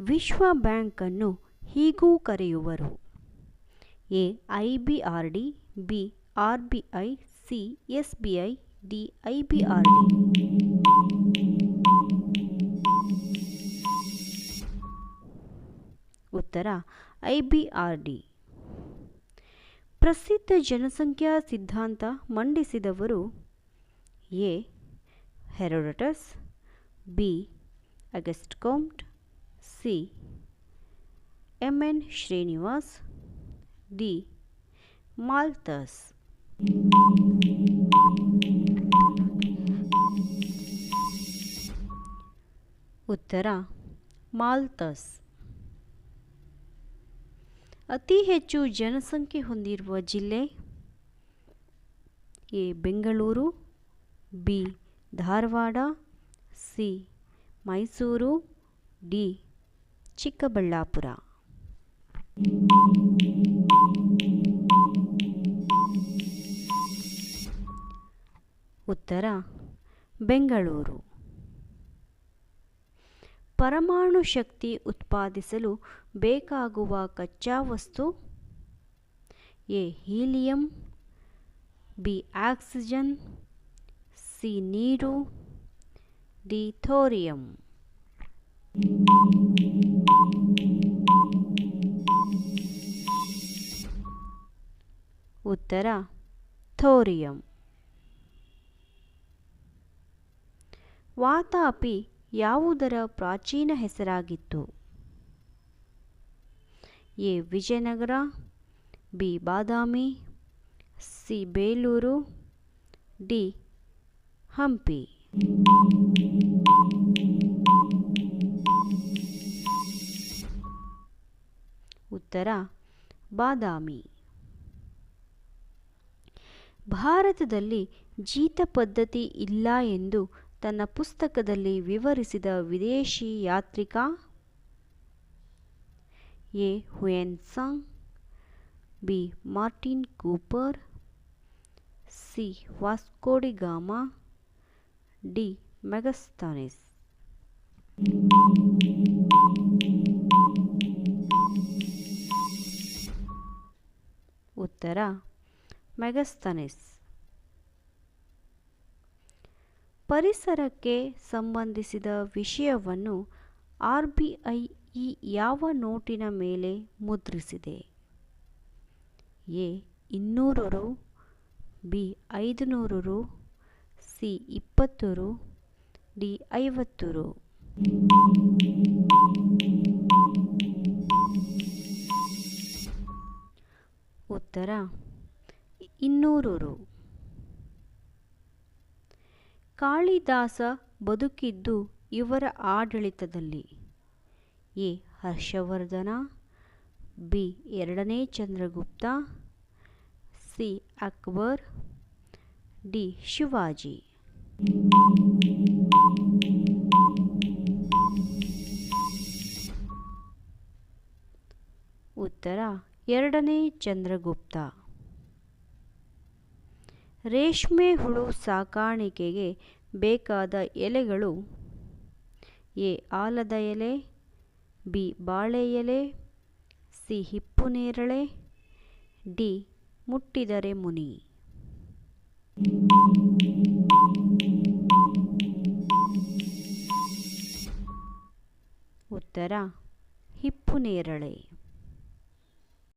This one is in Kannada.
ವಿಶ್ವ ಬ್ಯಾಂಕನ್ನು ಹೀಗೂ ಕರೆಯುವರು. A, I B R D, B, R B I, C, S B I, D, I B R D. ಉತ್ತರ, ಐ ಬಿ ಆರ್ ಡಿ. ಪ್ರಸಿದ್ಧ ಜನಸಂಖ್ಯಾ ಸಿದ್ಧಾಂತ ಮಂಡಿಸಿದವರು A, Herodotus, B Auguste Comte C M N Srinivas D Malthus ಉತ್ತರ ಮಾಲ್ತಸ್ ಅತಿ ಹೆಚ್ಚು ಜನಸಂಖ್ಯೆ ಹೊಂದಿರುವ ಜಿಲ್ಲೆ A. Bengaluru, B. Dharwad, C. Mysuru, D. Chikkaballapur. ಉತ್ತರ, ಬೆಂಗಳೂರು. ಪರಮಾಣು ಶಕ್ತಿ ಉತ್ಪಾದಿಸಲು ಬೇಕಾಗುವ ಕಚ್ಚಾ ವಸ್ತು A, helium, B, oxygen, C, ನೀರು, ಡಿ, ಥೋರಿಯಂ. ಉತ್ತರ ಥೋರಿಯಂ. ವಾತಾಪಿ ಯಾವುದರ ಪ್ರಾಚೀನ ಹೆಸರಾಗಿತ್ತು? A Vijayanagara B Badami C Belur D Hampi. ಉತ್ತರ, ಬಾದಾಮಿ. ಭಾರತದಲ್ಲಿ ಜೀತ ಪದ್ಧತಿ ಇಲ್ಲ ಎಂದು ತನ್ನ ಪುಸ್ತಕದಲ್ಲಿ ವಿವರಿಸಿದ ವಿದೇಶಿ ಯಾತ್ರಿಕ A. Hiuen Tsang B. Martin Cooper, C. Vasco da Gama D. Megasthenes. ಉತ್ತರ, ಮೆಗಸ್ತನಿಸ್. ಪರಿಸರಕ್ಕೆ ಸಂಬಂಧಿಸಿದ ವಿಷಯವನ್ನು ಆರ್ ಬಿ ಈ ಯಾವ ನೋಟಿನ ಮೇಲೆ ಮುದ್ರಿಸಿದೆ? ಎ, ಇನ್ನೂರು ರು, ಬಿ, ಐದುನೂರು ರು, ಸಿ, ಇಪ್ಪತ್ತು ರು, ಡಿ, ಐವತ್ತು ರು. ಉತ್ತರ ಇನ್ನೂರು ರು. ಕಾಳಿದಾಸ ಬದುಕಿದ್ದು ಇವರ ಆಡಳಿತದಲ್ಲಿ. ಎ. ಹರ್ಷವರ್ಧನ, ಬಿ. ಎರಡನೇ ಚಂದ್ರಗುಪ್ತ, ಸಿ. ಅಕ್ಬರ್, ಡಿ. ಶಿವಾಜಿ. ಉತ್ತರ ಎರಡನೇ ಚಂದ್ರಗುಪ್ತ. ರೇಷ್ಮೆ ಹುಳು ಸಾಕಾಣಿಕೆಗೆ ಬೇಕಾದ ಎಲೆಗಳು ಎ. ಆಲದ ಎಲೆ, ಬಿ. ಬಾಳೆ ಎಲೆ, ಸಿ. ಹಿಪ್ಪುನೇರಳೆ ಡಿ. ಮುಟ್ಟಿದರೆ ಮುನಿ. ಉತ್ತರ ಹಿಪ್ಪುನೇರಳೆ